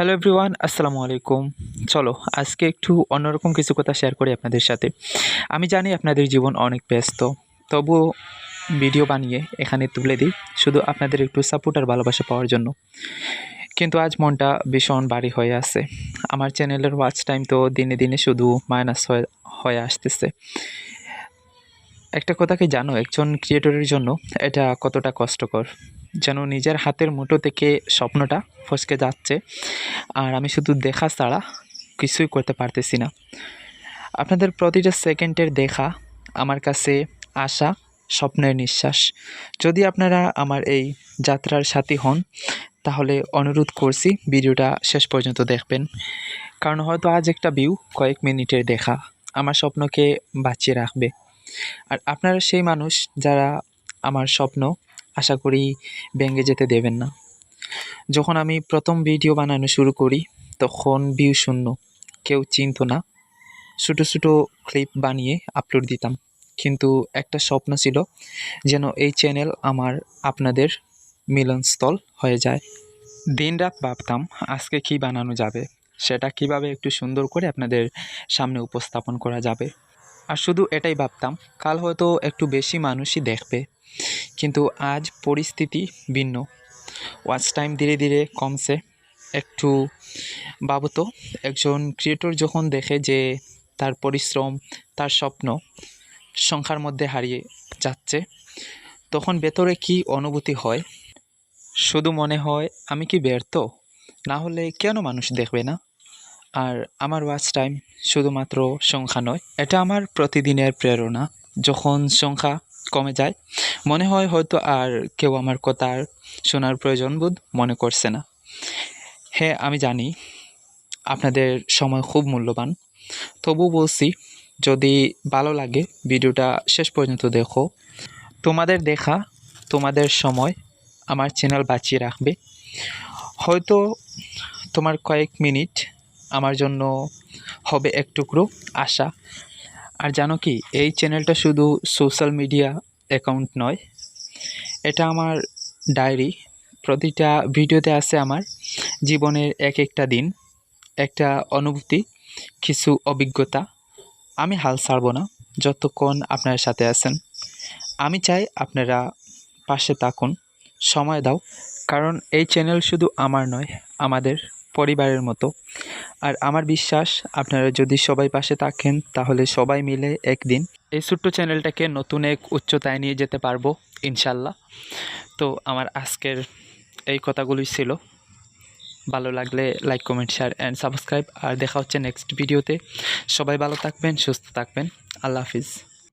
Hello everyone, আসসালামু আলাইকুম। চলো, আজকে একটু অন্যরকম কিছু কথা শেয়ার করি আপনাদের সাথে। আমি জানি আপনাদের জীবন অনেক ব্যস্ত, তবুও ভিডিও বানিয়ে এখানে তুলে দিই, শুধু আপনাদের একটু সাপোর্ট আর ভালোবাসা পাওয়ার জন্য। কিন্তু আজ মনটা ভীষণ ভারী হয়ে আছে। আমার চ্যানেলের ওয়াচ টাইম তো দিনে দিনে শুধু মাইনাস হয়ে হয়ে আসতেছে। একটা কথা কি জানো? একজন ক্রিয়েটরের জন্য এটা কতটা কষ্টকর। যেন নিজের হাতের মুঠো থেকে স্বপ্নটা ফসকে যাচ্ছে। আর আমি শুধু দেখা ছাড়া কিছুই করতে পারতেছি না। আপনাদের প্রতিটা সেকেন্ডের দেখা, আমার কাছে আশা, স্বপ্নের নিঃশ্বাস। যদি আপনারা আমার এই যাত্রার সাথী হন, তাহলে অনুরোধ করছি ভিডিওটা শেষ পর্যন্ত দেখবেন। কারণ হয়তো আজ একটা ভিউ কয়েক মিনিটের দেখা আমার স্বপ্নকে বাঁচিয়ে রাখবে। আর আপনারা সেই মানুষ যারা আমার স্বপ্ন আশা করি ভেঙে যেতে দেবেন না। যখন আমি প্রথম ভিডিও বানানো শুরু করি, তখন ভিউ শূন্য। কেউ চিনত না। ছোটো ছোটো ক্লিপ বানিয়ে আপলোড দিতাম। কিন্তু একটা স্বপ্ন ছিল যেন এই চ্যানেল আমার আপনাদের মিলনস্থল হয়ে যায়। দিনরাত ভাবতাম, আজকে কি বানানো যাবে? সেটা কীভাবে একটু সুন্দর করে আপনাদের সামনে উপস্থাপন করা যাবে? আর শুধু এটাই ভাবতাম, কাল হয়তো একটু বেশি মানুষই দেখবে। কিন্তু আজ পরিস্থিতি ভিন্ন। ওয়াচ টাইম ধীরে ধীরে কমছে। একটু ভাবো তো, একজন ক্রিয়েটর যখন দেখে যে তার পরিশ্রম, তার স্বপ্ন সংখ্যার মধ্যে হারিয়ে যাচ্ছে, তখন ভেতরে কি অনুভূতি হয়? শুধু মনে হয়, আমি কি ব্যর্থ? না হলে কেন মানুষ দেখবে না? আর আমার ওয়াচ টাইম শুধুমাত্র সংখ্যা নয়, এটা আমার প্রতিদিনের প্রেরণা। যখন সংখ্যা কমে যায়। মনে হয় হয়তো আর কেউ আমার কথা আর শোনার প্রয়োজন বোধ মনে করছে না। হ্যাঁ আমি জানি আপনাদের সময় খুব মূল্যবান। তবু বলছি, যদি ভালো লাগে ভিডিওটা শেষ পর্যন্ত দেখো। তোমাদের দেখা, তোমাদের সময় আমার চ্যানেল বাঁচিয়ে রাখবে। হয়তো তোমার কয়েক মিনিট আমার জন্য হবে এক টুকরো আশা। আর জানো কি, এই চ্যানেলটা শুধু সোশ্যাল মিডিয়া অ্যাকাউন্ট নয়, এটা আমার ডায়েরি প্রতিটা ভিডিওতে আছে আমার জীবনের এক একটা দিন, একটা অনুভূতি, কিছু অভিজ্ঞতা। আমি হাল ছাড়বো না, যতক্ষণ আপনার সাথে আছেন। আমি চাই আপনারা পাশে থাকুন, সময় দাও, কারণ এই চ্যানেল শুধু আমার নয়, আমাদের পরিবারের মতো। আর আমার বিশ্বাস, আপনারা যদি সবাই পাশে থাকেন, তাহলে সবাই মিলে একদিন এই ছোট্ট চ্যানেলটাকে নতুন এক উচ্চতায় নিয়ে যেতে পারব ইনশাল্লাহ তো আমার আজকের এই কথাগুলোই ছিল। ভালো লাগলে like comment share and subscribe আর দেখা হচ্ছে নেক্সট ভিডিওতে সবাই ভালো থাকবেন, সুস্থ থাকবেন। আল্লাহ হাফিজ।